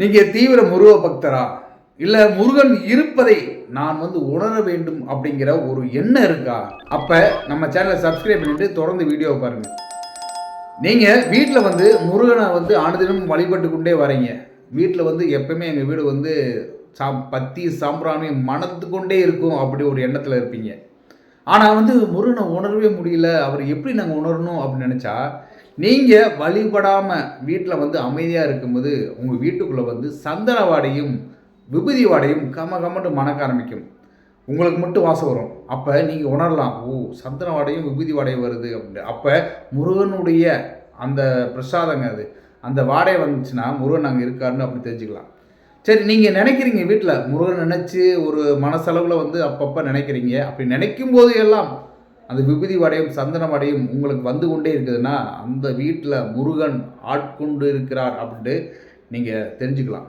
நீங்கள் தீவிர முருக பக்தரா? இல்லை முருகன் இருப்பதை நான் வந்து உணர வேண்டும் அப்படிங்கிற ஒரு எண்ணம் இருக்கா? அப்போ நம்ம சேனலை சப்ஸ்கிரைப் பண்ணிட்டு தொடர்ந்து வீடியோவை பாருங்க. நீங்கள் வீட்டில் வந்து முருகனை வந்து ஆண்டுதினம் வழிபட்டு கொண்டே வரீங்க. வீட்டில் வந்து எப்பவுமே எங்கள் வீடு வந்து சா பத்தி சாம்பிராணி மணத்து கொண்டே இருக்கும் அப்படி ஒரு எண்ணத்தில் இருப்பீங்க. ஆனால் வந்து முருகனை உணரவே முடியல. அவர் எப்படி நாங்கள் உணரணும் அப்படின்னு நினச்சா நீங்கள் வழிபடாமல் வீட்டில் வந்து அமைதியாக இருக்கும்போது உங்கள் வீட்டுக்குள்ளே வந்து சந்தன வாடையும் விபூதி வாடையும் கம கமட்டு மணக்க ஆரம்பிக்கும். உங்களுக்கு மட்டும் வாசம் வரும். அப்போ நீங்கள் உணரலாம் ஓ சந்தன வாடையும் விபூதி வாடையும் வருது அப்படின்னு அப்போ முருகனுடைய அந்த பிரசாதங்க அது. அந்த வாடகை வந்துச்சுன்னா முருகன் அங்கே இருக்காருன்னு அப்படி தெரிஞ்சுக்கலாம். சரி நீங்கள் நினைக்கிறீங்க வீட்டில் முருகன் நினச்சி ஒரு மனசளவில் வந்து அப்பப்போ நினைக்கிறீங்க. அப்படி நினைக்கும் போது எல்லாம் அந்த விபூதி வடையும் சந்தனம் வடையும் உங்களுக்கு வந்து கொண்டே இருக்குதுன்னா அந்த வீட்டில் முருகன் ஆட்கொண்டு இருக்கிறார் அப்படின்ட்டு நீங்கள் தெரிஞ்சுக்கலாம்.